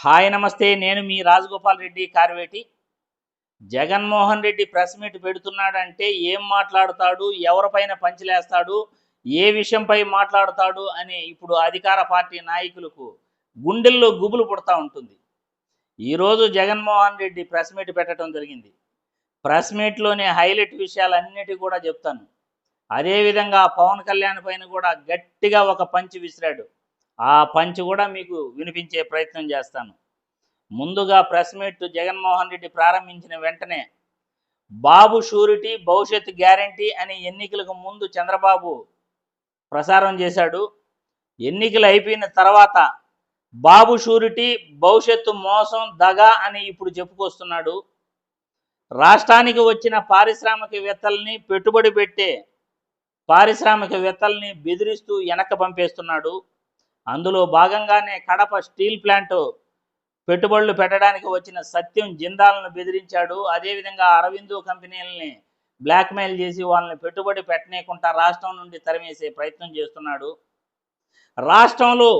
Hi నమస్తే నేను మీ రాజగోపాల్ రెడ్డి కార్వేటి. జగన్మోహన్ రెడ్డి ప్రెస్ మీట్ పెడుతున్నాడంటే ఏం మాట్లాడతాడు ఎవరిపైన పంచలేస్తాడు ఏ విషయంపై మాట్లాడతాడు అని ఇప్పుడు అధికార పార్టీ నాయకులకు గుండెల్లో గుబులు పుడతా ఉంటుంది. ఈరోజు జగన్మోహన్ రెడ్డి ప్రెస్ మీట్ పెట్టడం జరిగింది. ప్రెస్ మీట్లోనే హైలైట్ విషయాలన్నిటి కూడా చెప్తాను. అదేవిధంగా పవన్ కళ్యాణ్ పైన కూడా గట్టిగా ఒక పంచి విసిరాడు. ఆ పంచ్ కూడా మీకు వినిపించే ప్రయత్నం చేస్తాను. ముందుగా ప్రెస్ మీట్ జగన్మోహన్ రెడ్డి ప్రారంభించిన వెంటనే బాబు షూరిటీ భవిష్యత్ గ్యారంటీ అని ఎన్నికలకు ముందు చంద్రబాబు ప్రసారం చేశాడు. ఎన్నికలు అయిపోయిన తర్వాత బాబు షూరిటీ భవిష్యత్తు మోసం దగా అని ఇప్పుడు చెప్పుకొస్తున్నాడు. రాష్ట్రానికి వచ్చిన పారిశ్రామికవేత్తల్ని పెట్టుబడి పెట్టే పారిశ్రామికవేత్తల్ని బెదిరిస్తూ వెనక్కి పంపేస్తున్నాడు. అందులో భాగంగానే కడప స్టీల్ ప్లాంట్ పెట్టుబడులు పెట్టడానికి వచ్చిన సత్యం జిందాలను బెదిరించాడు. అదేవిధంగా అరవిందో కంపెనీలని బ్లాక్మెయిల్ చేసి వాళ్ళని పెట్టుబడి పెట్టనీయకుండా రాష్ట్రం నుండి తరిమేసే ప్రయత్నం చేస్తున్నాడు. రాష్ట్రంలో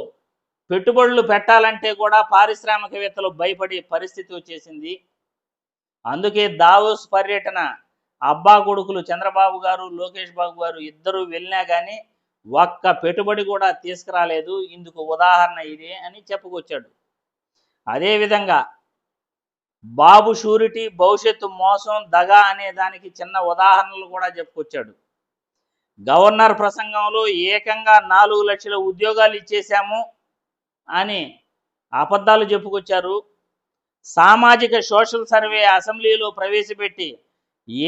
పెట్టుబడులు పెట్టాలంటే కూడా పారిశ్రామికవేత్తలు భయపడే పరిస్థితి వచ్చేసింది. అందుకే దావోస్ పర్యటన అబ్బా కొడుకులు చంద్రబాబు గారు లోకేష్ బాబు గారు ఇద్దరు వెళ్ళినా కానీ ఒక్క పెట్టుబడి కూడా తీసుకురాలేదు. ఇందుకు ఉదాహరణ ఇదే అని చెప్పుకొచ్చాడు. అదేవిధంగా బాబు షూరిటీ భవిష్యత్తు మోసం దగా అనే దానికి చిన్న ఉదాహరణలు కూడా చెప్పుకొచ్చాడు. గవర్నర్ ప్రసంగంలో ఏకంగా నాలుగు లక్షల ఉద్యోగాలు ఇచ్చేశాము అని అబద్ధాలు చెప్పుకొచ్చారు. సామాజిక సోషల్ సర్వే అసెంబ్లీలో ప్రవేశపెట్టి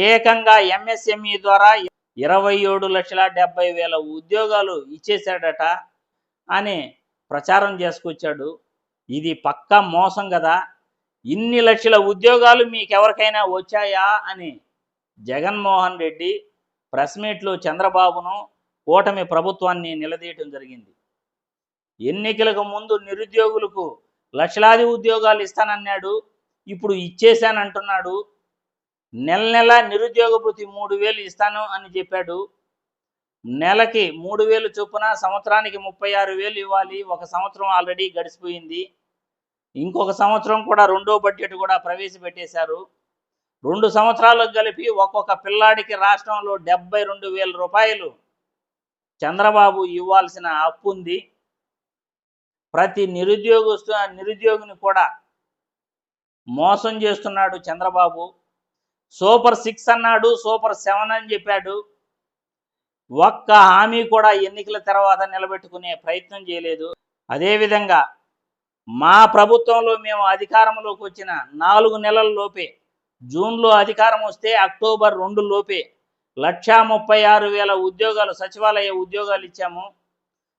ఏకంగా ఎంఎస్ఎంఈ ద్వారా ఇరవై ఏడు లక్షల డెబ్బై వేల ఉద్యోగాలు ఇచ్చేశాడట అని ప్రచారం చేసుకొచ్చాడు. ఇది పక్కా మోసం కదా? ఇన్ని లక్షల ఉద్యోగాలు మీకెవరికైనా వచ్చాయా? అని జగన్మోహన్ రెడ్డి ప్రెస్ మీట్లో చంద్రబాబును కూటమి ప్రభుత్వాన్ని నిలదీయటం జరిగింది. ఎన్నికలకు ముందు నిరుద్యోగులకు లక్షలాది ఉద్యోగాలు ఇస్తానన్నాడు. ఇప్పుడు ఇచ్చేశానంటున్నాడు. నెల నెల నిరుద్యోగ భృతి మూడు వేలు ఇస్తాను అని చెప్పాడు. నెలకి మూడు వేలు చొప్పున సంవత్సరానికి ముప్పై ఆరు వేలు ఇవ్వాలి. ఒక సంవత్సరం ఆల్రెడీ గడిచిపోయింది. ఇంకొక సంవత్సరం కూడా రెండో బడ్జెట్ కూడా ప్రవేశపెట్టేశారు. రెండు సంవత్సరాలకు కలిపి ఒక్కొక్క పిల్లాడికి రాష్ట్రంలో డెబ్బై రెండు వేల రూపాయలు చంద్రబాబు ఇవ్వాల్సిన అప్పు ఉంది ప్రతి నిరుద్యోగస్తు నిరుద్యోగిని కూడా మోసం చేస్తున్నాడు చంద్రబాబు. సూపర్ సిక్స్ అన్నాడు సూపర్ సెవెన్ అని చెప్పాడు. ఒక్క హామీ కూడా ఎన్నికల తర్వాత నిలబెట్టుకునే ప్రయత్నం చేయలేదు. అదేవిధంగా మా ప్రభుత్వంలో మేము అధికారంలోకి వచ్చిన నాలుగు నెలల లోపే జూన్లో అధికారం వస్తే అక్టోబర్ రెండు లోపే లక్షా ముప్పై ఆరు వేల ఉద్యోగాలు సచివాలయ ఉద్యోగాలు ఇచ్చాము.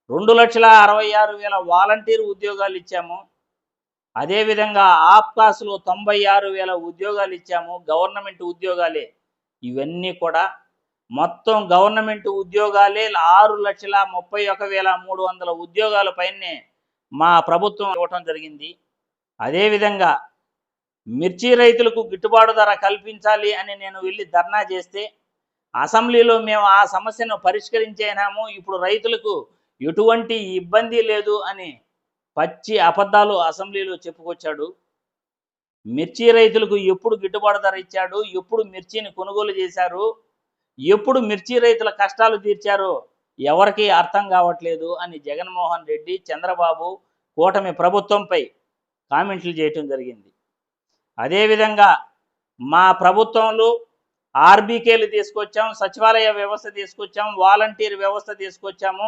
రెండు లక్షల అరవై ఆరు వేల వాలంటీర్ ఉద్యోగాలు ఇచ్చాము. అదేవిధంగా ఆప్కాస్లో తొంభై ఆరు వేల ఉద్యోగాలు ఇచ్చాము గవర్నమెంట్ ఉద్యోగాలే. ఇవన్నీ కూడా మొత్తం గవర్నమెంట్ ఉద్యోగాలే. ఆరు లక్షల ముప్పై ఒక వేల మూడు వందల ఉద్యోగాల పైనే మా ప్రభుత్వం ఇవ్వటం జరిగింది. అదేవిధంగా మిర్చి రైతులకు గిట్టుబాటు ధర కల్పించాలి అని నేను వెళ్ళి ధర్నా చేస్తే అసెంబ్లీలో మేము ఆ సమస్యను పరిష్కరించేనాము. ఇప్పుడు రైతులకు ఎటువంటి ఇబ్బంది లేదు అని పచ్చి అబద్ధాలు అసెంబ్లీలో చెప్పుకొచ్చాడు. మిర్చి రైతులకు ఎప్పుడు గిట్టుబాటు ధర ఇచ్చాడు? ఎప్పుడు మిర్చిని కొనుగోలు చేశారు? ఎప్పుడు మిర్చి రైతుల కష్టాలు తీర్చారో? ఎవరికి అర్థం కావట్లేదు అని జగన్మోహన్ రెడ్డి చంద్రబాబు కూటమి ప్రభుత్వంపై కామెంట్లు చేయటం జరిగింది. అదేవిధంగా మా ప్రభుత్వంలో ఆర్బీకేలు తీసుకొచ్చాం సచివాలయ వ్యవస్థ తీసుకొచ్చాం వాలంటీర్ వ్యవస్థ తీసుకొచ్చాము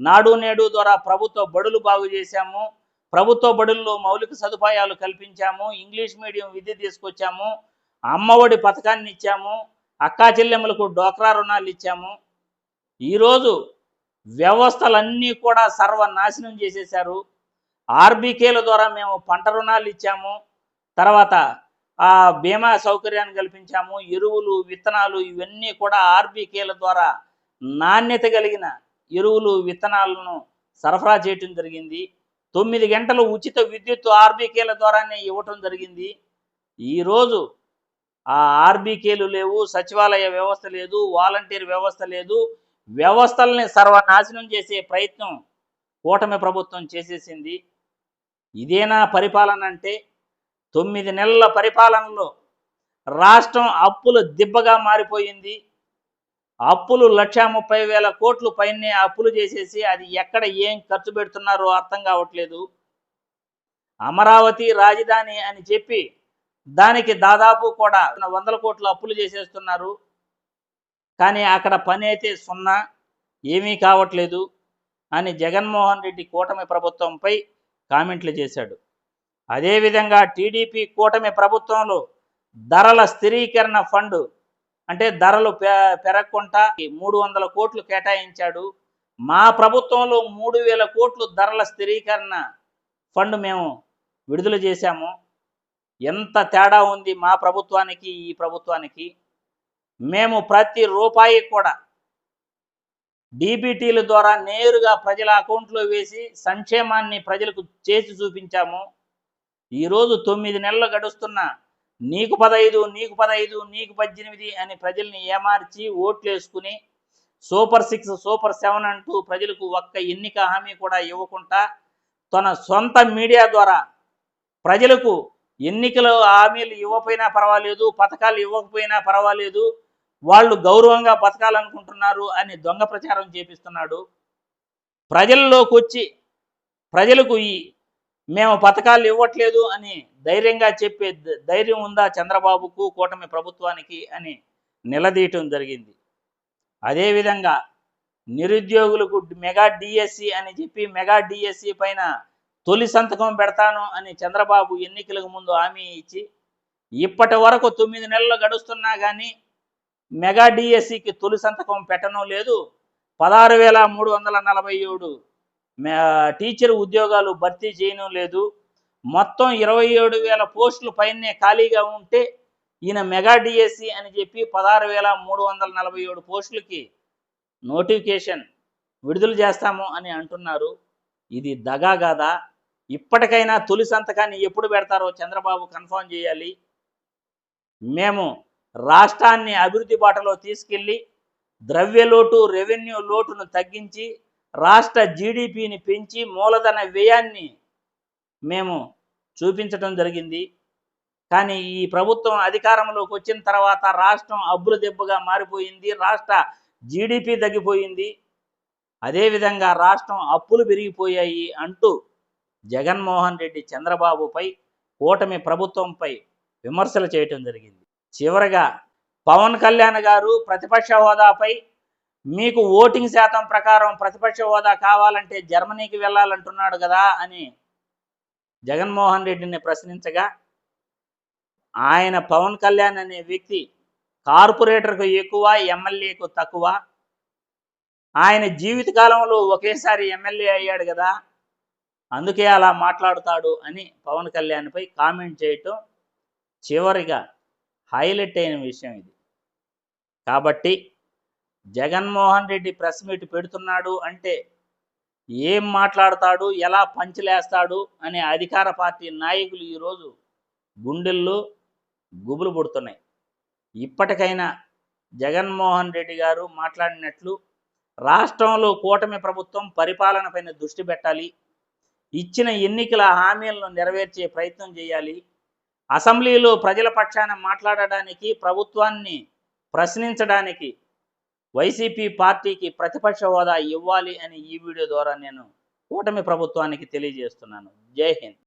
నాడు నేడు ద్వారా ప్రభుత్వ బడులు బాగు చేశాము. ప్రభుత్వ బడుల్లో మౌలిక సదుపాయాలు కల్పించాము. ఇంగ్లీష్ మీడియం విద్య తీసుకొచ్చాము. అమ్మఒడి పథకాన్ని ఇచ్చాము. అక్కా చెల్లెమ్మలకు డోక్రా రుణాలు ఇచ్చాము. ఈరోజు వ్యవస్థలన్నీ కూడా సర్వనాశనం చేసేశారు. ఆర్బీకేల ద్వారా మేము పంట రుణాలు ఇచ్చాము. తర్వాత ఆ బీమా సౌకర్యాన్ని కల్పించాము. ఎరువులు విత్తనాలు ఇవన్నీ కూడా ఆర్బీకేల ద్వారా నాణ్యత కలిగిన ఎరువులు విత్తనాలను సరఫరా చేయటం జరిగింది. తొమ్మిది గంటలు ఉచిత విద్యుత్ ఆర్బీకేల ద్వారానే ఇవ్వటం జరిగింది. ఈరోజు ఆ ఆర్బీకేలు లేవు సచివాలయ వ్యవస్థ లేదు వాలంటీర్ వ్యవస్థ లేదు. వ్యవస్థల్ని సర్వనాశనం చేసే ప్రయత్నం కూటమి ప్రభుత్వం చేసేసింది. ఇదేనా పరిపాలన అంటే? తొమ్మిది నెలల పరిపాలనలో రాష్ట్రం అప్పుల దిబ్బగా మారిపోయింది. అప్పులు లక్షా ముప్పై వేల కోట్లు పైనే అప్పులు చేసేసి అది ఎక్కడ ఏం ఖర్చు పెడుతున్నారో అర్థం కావట్లేదు. అమరావతి రాజధాని అని చెప్పి దానికి దాదాపు కూడా వందల కోట్లు అప్పులు చేసేస్తున్నారు. కానీ అక్కడ పని అయితే సున్నా ఏమీ కావట్లేదు అని జగన్మోహన్ రెడ్డి కూటమి ప్రభుత్వంపై కామెంట్లు చేశాడు. అదేవిధంగా టీడీపీ కూటమి ప్రభుత్వంలో ధరల స్థిరీకరణ ఫండ్ అంటే ధరలు పె పెరగకుండా మూడు వందల కోట్లు కేటాయించాడు. మా ప్రభుత్వంలో మూడు వేల కోట్లు ధరల స్థిరీకరణ ఫండ్ మేము విడుదల చేశాము. ఎంత తేడా ఉంది మా ప్రభుత్వానికి ఈ ప్రభుత్వానికి? మేము ప్రతి రూపాయి కూడా డీబీటీల ద్వారా నేరుగా ప్రజల అకౌంట్లో వేసి సంక్షేమాన్ని ప్రజలకు చేసి చూపించాము. ఈరోజు తొమ్మిది నెలలు గడుస్తున్న నీకు పదహైదు నీకు పదహైదు నీకు పద్దెనిమిది అని ప్రజల్ని ఏమార్చి ఓట్లు వేసుకుని సూపర్ సిక్స్ సూపర్ సెవెన్ అంటూ ప్రజలకు ఒక్క ఎన్నిక హామీ కూడా ఇవ్వకుండా తన సొంత మీడియా ద్వారా ప్రజలకు ఎన్నికలు హామీలు ఇవ్వకపోయినా పర్వాలేదు పథకాలు ఇవ్వకపోయినా పర్వాలేదు వాళ్ళు గౌరవంగా బతకాలనుకుంటున్నారు అని దొంగ ప్రచారం చేపిస్తున్నాడు. ప్రజల్లోకి వచ్చి ప్రజలకు ఈ మేము పథకాలు ఇవ్వట్లేదు అని ధైర్యంగా చెప్పే ధైర్యం ఉందా చంద్రబాబుకు కూటమి ప్రభుత్వానికి అని నిలదీయటం జరిగింది. అదేవిధంగా నిరుద్యోగులకు మెగా డిఎస్సి అని చెప్పి మెగా డిఎస్సి పైన తొలి సంతకం పెడతాను అని చంద్రబాబు ఎన్నికలకు ముందు హామీ ఇచ్చి ఇప్పటి వరకు తొమ్మిది నెలలు గడుస్తున్నా కానీ మెగా డిఎస్సికి తొలి సంతకం పెట్టడం లేదు. పదహారు వేల మూడు వందల నలభై ఏడు టీచర్ ఉద్యోగాలు భర్తీ చేయడం లేదు. మొత్తం ఇరవై ఏడు వేల పోస్టులు పైనే ఖాళీగా ఉంటే ఈయన మెగా డిఎస్సి అని చెప్పి పదహారు వేల మూడు వందల నలభై ఏడు పోస్టులకి నోటిఫికేషన్ విడుదల చేస్తాము అని అంటున్నారు. ఇది దగా కాదా? ఇప్పటికైనా తొలి సంతకాన్ని ఎప్పుడు పెడతారో చంద్రబాబు కన్ఫర్మ్ చేయాలి. మేము రాష్ట్రాన్ని అభివృద్ధి బాటలో తీసుకెళ్ళి ద్రవ్య లోటు రెవెన్యూ లోటును తగ్గించి రాష్ట్ర జీడిపిని పెంచి మూలధన వ్యయాన్ని మేము చూపించడం జరిగింది. కానీ ఈ ప్రభుత్వం అధికారంలోకి వచ్చిన తర్వాత రాష్ట్రం అబ్బులు దెబ్బగా మారిపోయింది. రాష్ట్ర జీడిపి తగ్గిపోయింది. అదేవిధంగా రాష్ట్రం అప్పులు పెరిగిపోయాయి అంటూ జగన్మోహన్ రెడ్డి చంద్రబాబుపై కూటమి ప్రభుత్వంపై విమర్శలు చేయటం జరిగింది. చివరగా పవన్ కళ్యాణ్ గారు ప్రతిపక్ష హోదాపై మీకు ఓటింగ్ శాతం ప్రకారం ప్రతిపక్ష హోదా కావాలంటే జర్మనీకి వెళ్ళాలంటున్నాడు కదా అని జగన్మోహన్ రెడ్డిని ప్రశ్నించగా ఆయన పవన్ కళ్యాణ్ అనే వ్యక్తి కార్పొరేటర్కు ఎక్కువ ఎమ్మెల్యేకు తక్కువ. ఆయన జీవితకాలంలో ఒకేసారి ఎమ్మెల్యే అయ్యాడు కదా అందుకే అలా మాట్లాడుతాడు అని పవన్ కళ్యాణ్పై కామెంట్ చేయటం చివరిగా హైలైట్ అయిన విషయం ఇది. కాబట్టి జగన్మోహన్ రెడ్డి ప్రెస్ మీట్ పెడుతున్నాడు అంటే ఏం మాట్లాడతాడు ఎలా పంచలేస్తాడు అనే అధికార పార్టీ నాయకులు ఈరోజు గుండెల్లో గుబులు పుడుతున్నాయి. ఇప్పటికైనా జగన్మోహన్ రెడ్డి గారు మాట్లాడినట్లు రాష్ట్రంలో కూటమి ప్రభుత్వం పరిపాలనపైన దృష్టి పెట్టాలి ఇచ్చిన ఎన్నికల హామీలను నెరవేర్చే ప్రయత్నం చేయాలి అసెంబ్లీలో ప్రజల పక్షాన మాట్లాడడానికి ప్రభుత్వాన్ని ప్రశ్నించడానికి వైసీపీ పార్టీకి ప్రతిపక్ష హోదా ఇవ్వాలి అని ఈ వీడియో ద్వారా నేను కూటమి ప్రభుత్వానికి తెలియజేస్తున్నాను. జై హింద్.